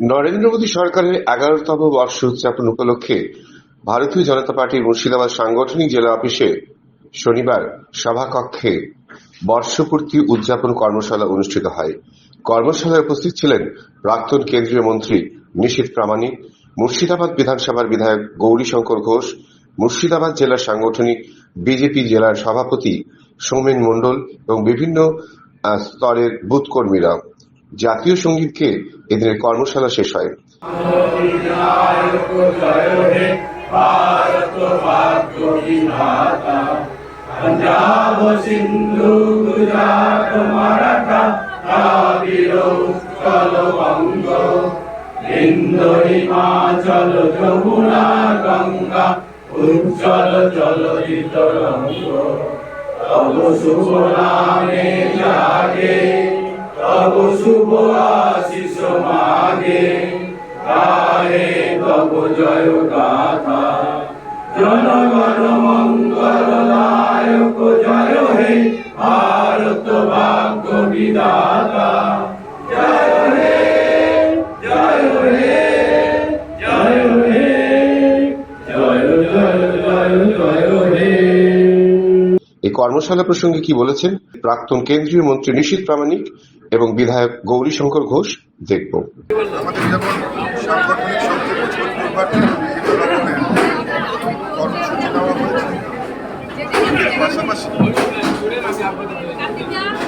নরেন্দ্র মোদী সরকারের এগারোতম বর্ষ উদযাপন উপলক্ষে ভারতীয় জনতা পার্টির মুর্শিদাবাদ সাংগঠনিক জেলা অফিসে শনিবার সভাকক্ষে বর্ষপূর্তি উদযাপন কর্মশালা অনুষ্ঠিত হয়। কর্মশালায় উপস্থিত ছিলেন প্রাক্তন কেন্দ্রীয় মন্ত্রী নিশীথ প্রামাণিক, মুর্শিদাবাদ বিধানসভার বিধায়ক গৌরীশঙ্কর ঘোষ, মুর্শিদাবাদ জেলার সাংগঠনিক বিজেপি জেলার সভাপতি সৌমেন মণ্ডল এবং বিভিন্ন স্তরের বুথ কর্মীরা জাতীয় সঙ্গীতকে এদিনের কর্মশালা শেষ হয় पंजाब सिंधु गुजरात मराठा द्राविड़ उत्कल बंग हिंदू हिमाचल যমুনা গঙ্গা উজ্জ্বল জলজিত রঙ্গ তব শুভ নামে জাগে তব শুভ আশিস মাগে জয় গাথা। জনগণ মঙ্গল নায়ক জয় হে, ভারত ভাগ্য এই কর্মশালা প্রসঙ্গে কি বলেছেন? প্রাক্তন কেন্দ্রীয় মন্ত্রী নিশীথ প্রামাণিক এবং বিধায়ক গৌরীশঙ্কর ঘোষ দেখব। আমাদের যেমন সাংগঠনিক শক্তি রকমের কর্মসূচি নেওয়া হয়েছে পাশাপাশি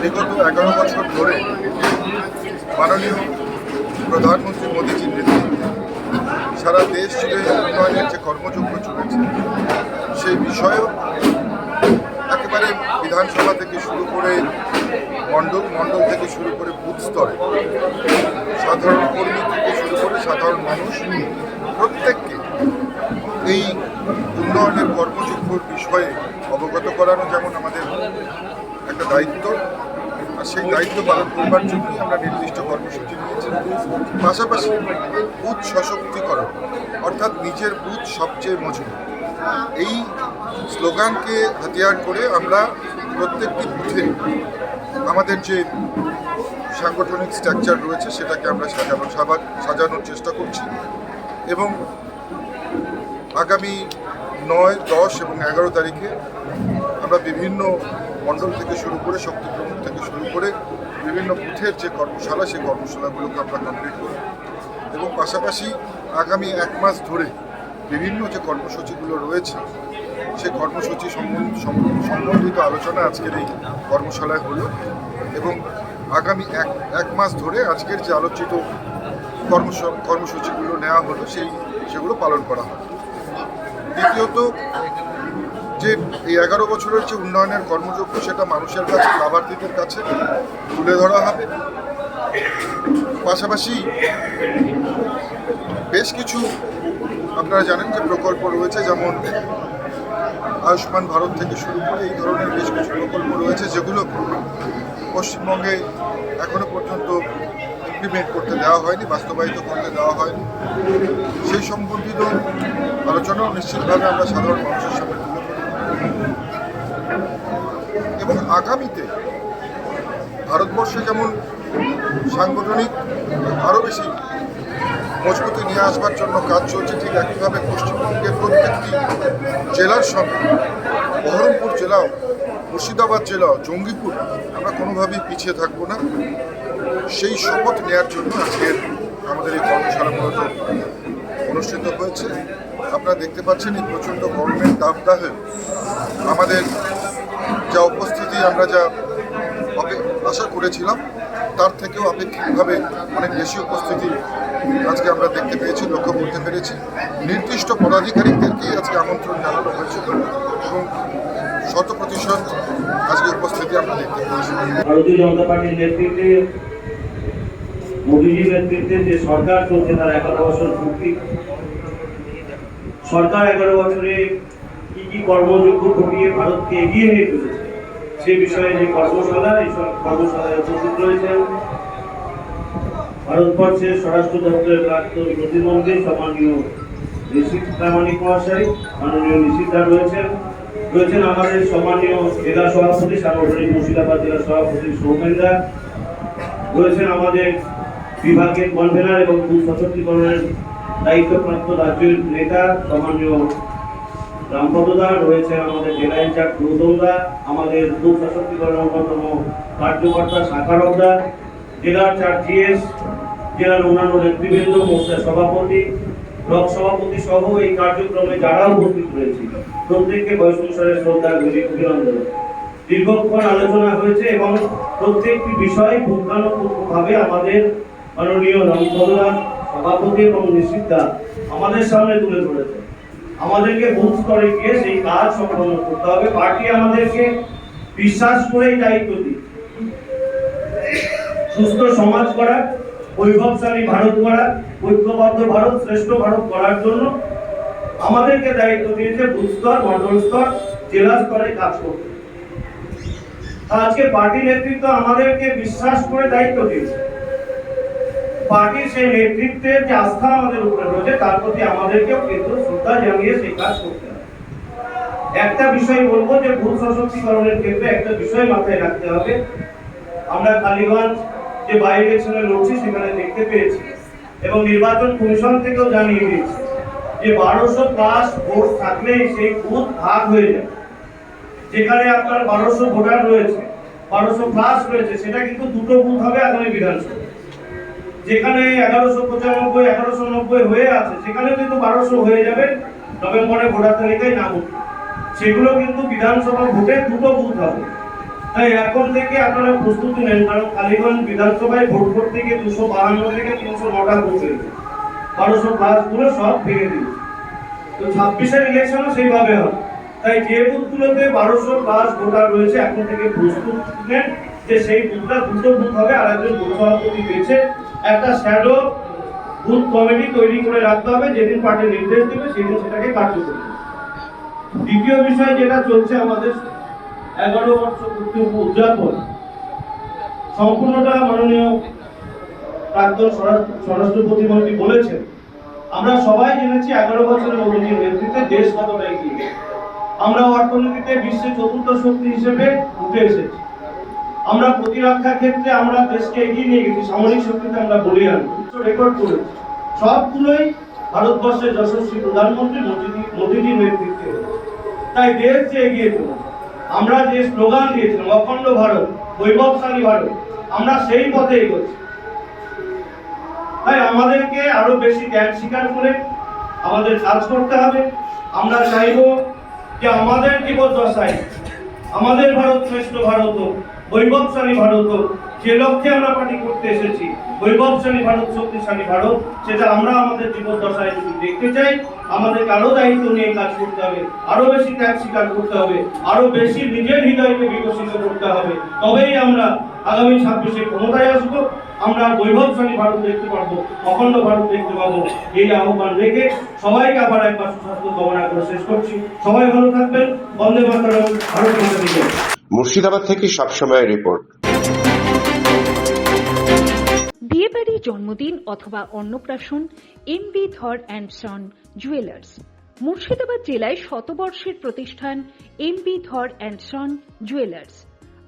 বিগত এগারো বছর ধরে মাননীয় প্রধানমন্ত্রী মোদীজির নেতৃত্বে সারা দেশ জুড়ে উন্নয়নের যে কর্মযজ্ঞ চলেছে, সেই বিষয়েও একেবারে বিধানসভা থেকে শুরু করে মণ্ডল মণ্ডল থেকে শুরু করে বুথ স্তরে। সাধারণ কর্মী থেকে শুরু করে সাধারণ মানুষ প্রত্যেককে এই উন্নয়নের কর্মযোগ্যর বিষয়ে অবগত করানো যেমন আমাদের একটা দায়িত্ব, আর সেই দায়িত্ব পালন করবার জন্যই আমরা নির্দিষ্ট কর্মসূচি নিয়েছি। পাশাপাশি বুথ সশক্তিকরণ, অর্থাৎ নিজের বুথ সবচেয়ে মজবুত। এই স্লোগানকে হাতিয়ার করে আমরা প্রত্যেকটি বুথে আমাদের যে সাংগঠনিক স্ট্রাকচার রয়েছে সেটাকে আমরা সাজানো সাজানোর চেষ্টা করছি এবং আগামী নয়, দশ এবং এগারো তারিখে আমরা বিভিন্ন মণ্ডল থেকে শুরু করে শক্তি প্রমুখ থেকে শুরু করে বিভিন্ন বুথের যে কর্মশালা, সেই কর্মশালাগুলোকে আমরা কমপ্লিট করব এবং পাশাপাশি আগামী এক মাস ধরে বিভিন্ন যে কর্মসূচিগুলো রয়েছে সেই কর্মসূচি সম্বন্ধিত আলোচনা আজকের এই কর্মশালায় হলো এবং আগামী এক এক মাস ধরে আজকের যে আলোচিত কর্মস, কর্মসূচিগুলো নেওয়া হলো, সেই সেগুলো পালন করা হবে। দ্বিতীয়ত, যে এই এগারো বছরের যে উন্নয়নের কর্মযোগ্য সেটা মানুষের কাছে, লাভার্থীদের কাছে তুলে ধরা হবে। পাশাপাশি বেশ কিছু আপনারা জানেন যে প্রকল্প রয়েছে, যেমন আয়ুষ্মান ভারত থেকে শুরু করে এই ধরনের বেশ কিছু প্রকল্প রয়েছে, যেগুলো পশ্চিমবঙ্গে এখনও পর্যন্ত ইমপ্লিমেন্ট করতে দেওয়া হয়নি, বাস্তবায়িত করতে দেওয়া হয়নি। সেই সম্বন্ধিত আলোচনাও নিশ্চিতভাবে আমরা সাধারণ মানুষের সামনে তুলে এবং আগামীতে ভারতবর্ষে যেমন সাংগঠনিক আরও বেশি মজবুতি নিয়ে আসবার জন্য কাজ চলছে, ঠিক একইভাবে পশ্চিমবঙ্গের প্রত্যেকটি জেলার সঙ্গে। বহরমপুর জেলাও, মুর্শিদাবাদ জেলাও, জঙ্গিপুর, আমরা কোনোভাবেই পিছিয়ে থাকব না। সেই শপথ নেয়ার জন্য আজকের আমাদের এই কর্মশালা মূলত অনুষ্ঠিত হয়েছে। আপনারা দেখতে পাচ্ছেন এই প্রচণ্ড গরমের দাবদাহে আমাদের যা উপস্থিতি, আমরা যা আশা করেছিলাম। তার থেকেও আপেক্ষিকভাবে অনেক বেশি উপস্থিতি আজকে আমরা দেখতে পেয়েছি, লক্ষ্য করতে পেরেছি। নির্দিষ্ট পদাধিকারীদেরকেই আজকে আমন্ত্রণ জানানো হয়েছিল এবং শত প্রতিশত আজকে উপস্থিতি আমরা দেখতে পেয়েছি। ভারতীয় জনতা পার্টির নেতৃত্বে, মোদীজির নেতৃত্বে যে সরকার চলছে তার এগারো বছর পূর্তি। সরকার এগারো বছরে কি কি কর্মযোগ্য ঘটিয়ে ভারতকে এগিয়ে নিয়ে চলেছে? সে বিষয়ে যে কর্মশালা, এই কর্মশালায় উপস্থিত রয়েছেন। ভারতবর্ষের স্বরাষ্ট্র দপ্তরের প্রাক্তন প্রতিমন্ত্রী সম্মানীয় মহাশয়, মাননীয় রয়েছেন। রয়েছেন আমাদের সম্মানীয় জেলা সভাপতি, সাংগঠনিক মুর্শিদাবাদ জেলা সভাপতি সৌমেনদা রয়েছেন আমাদের বিভাগের কনভেনার এবং বুথ সশক্তিকরণের দায়িত্বপ্রাপ্ত রাজ্যের নেতা, সম্মানীয় রামপদদা রয়েছে আমাদের জেলা ইনচার্জ গৌতমদা আমাদের বুথ সশক্তিকরণের অন্যতম কার্যকর্তা শাখারকদা জেলার চার জিএস, জেলার অন্যান্য নেতৃবৃন্দ মোর্চার সভাপতি, ব্লক সভাপতি সহ এই কার্যক্রমে যারা উপস্থিত রয়েছে, প্রত্যেককে বয়স শ্রদ্ধা গুলি অভিনন্দন। দীর্ঘক্ষণ আলোচনা হয়েছে এবং প্রত্যেকটি বিষয় পুঙ্খানুপুঙ্খভাবে আমাদের মাননীয় রামপদরা সভাপতি এবং নিশ্চিতদা আমাদের সামনে তুলে ধরেছে আমাদেরকে বুথ স্তরে গিয়ে সেই কাজ সম্পন্ন করতে হবে। পার্টি আমাদেরকে বিশ্বাস করেই দায়িত্ব দিই সুস্থ সমাজ করা বৈভবশালী ভারত গড়া ঐক্যবদ্ধ ভারত, শ্রেষ্ঠ ভারত করার জন্য আমাদেরকে দায়িত্ব দিয়েছে বুথ স্তর, মন্ডল স্তর, জেলা স্তরে কাজ করতে। আজকে পার্টি নেতৃত্ব আমাদেরকে বিশ্বাস করে দায়িত্ব দিয়েছে। পার্টির সেই নেতৃত্বের যে আস্থা আমাদের উপরে রয়েছে, তার প্রতি আমাদেরকেও কিন্তু শ্রদ্ধা জানিয়ে সেই কাজ করতে হবে। একটা বিষয় বলব যে ভূ সশক্তিকরণের ক্ষেত্রে একটা বিষয় মাথায় রাখতে হবে। আমরা কালীগঞ্জ যে বাই ইলেকশনে লড়ছি, সেখানে দেখতে পেয়েছি এবং নির্বাচন কমিশন থেকেও জানিয়ে দিয়েছে যে বারোশো প্লাস ভোট থাকলেই সেই বুথ ভাগ হয়ে যায় যেখানে আপনার বারোশো ভোটার রয়েছে, বারোশো প্লাস রয়েছে, সেটা কিন্তু দুটো বুথ হবে আগামী বিধানসভা যেখানে এগারোশো পঁচানব্বই, এগারোশো নব্বই হয়ে আছে সেখানে কিন্তু বারোশো হয়ে যাবে। নভেম্বরে ভোটার তালিকায় নাম সেগুলো কিন্তু বিধানসভা ভোটে দুটো বুথ হবে। তাই এখন থেকে আপনারা প্রস্তুতি নেন, কারণ কালীগঞ্জ বিধানসভায় ভোট করতে গিয়ে দুশো বাহান্ন থেকে তিনশো নটা বুথ হয়েছে। বারোশো প্লাসগুলো সব ভেঙে দিয়েছে। তো ছাব্বিশের ইলেকশনও সেইভাবে হবে। তাই যে বুথগুলোতে বারোশো প্লাস ভোটার রয়েছে, এখন থেকে প্রস্তুত নেন যে সেই বুথটা দুটো বুথ হবে, আর একজন বুথ সভাপতি পেয়েছে একটা শ্যাডো বুথ কমিটি তৈরি করে রাখতে হবে, যেদিন পার্টি নির্দেশ দেবে, সেদিন সেটাকে কার্যকরী। দ্বিতীয় বিষয় যেটা চলছে আমাদের, এগারো পূর্তি উদযাপন, সম্পূর্ণটা মাননীয় প্রাক্তন স্বরাষ্ট্র স্বরাষ্ট্র প্রতিমন্ত্রী বলেছেন, আমরা সবাই জেনেছি এগারো বছরের মোদীজির নেতৃত্বে দেশ কতটা এগিয়ে আমরা অর্থনীতিতে বিশ্বের চতুর্থ শক্তি হিসেবে উঠে এসেছি আমরা প্রতিরক্ষা ক্ষেত্রে আমরা দেশকে এগিয়ে নিয়ে গেছি, সামরিক শক্তিতে আমরা বলিয়ান রেকর্ড করেছি। সবগুলোই ভারতবর্ষের যশস্বী প্রধানমন্ত্রী মোদী মোদীজির নেতৃত্বে। তাই দেশ যে এগিয়ে আমরা যে স্লোগান দিয়েছিলাম, অখণ্ড ভারত, বৈভবশালী ভারত, আমরা সেই পথে এগোচ্ছি। তাই আমাদেরকে আরও বেশি ত্যাগ স্বীকার করে আমাদের কাজ করতে হবে। আমরা চাইব যে আমাদের জীবদ্দশায় আমাদের ভারত শ্রেষ্ঠ ভারত হোক, বৈভবশালী ভারত হোক, যে লক্ষ্যে আমরা পার্টি করতে এসেছি, বৈভবশালী ভারত, শক্তিশালী ভারত, সেটা আমরা আমাদের জীবদ্দশায় যদি দেখতে চাই, আমাদেরকে আরও দায়িত্ব নিয়ে কাজ করতে হবে আরও বেশি ত্যাগ স্বীকার করতে হবে আরও বেশি নিজের হৃদয়কে বিকশিত করতে হবে। তবেই আমরা আগামী ছাব্বিশে ক্ষমতায় আসব। আমরা বৈভবশালী ভারত দেখতে পারব অখণ্ড ভারত দেখতে পাবো। এই আহ্বান রেখে সবাইকে আবার একবার সুস্বাস্থ্য কামনা করে শেষ করছি। সবাই ভালো থাকবেন। বন্দে মাতরম। ভারত। মুর্শিদাবাদ থেকে সবসময় রিপোর্ট। বিয়েবাড়ি জন্মদিন অথবা অন্নপ্রাশন M B Dhar and son jewellers Murshidabad জেলায় শতবর্ষের প্রতিষ্ঠান M B Dhar and son jewellers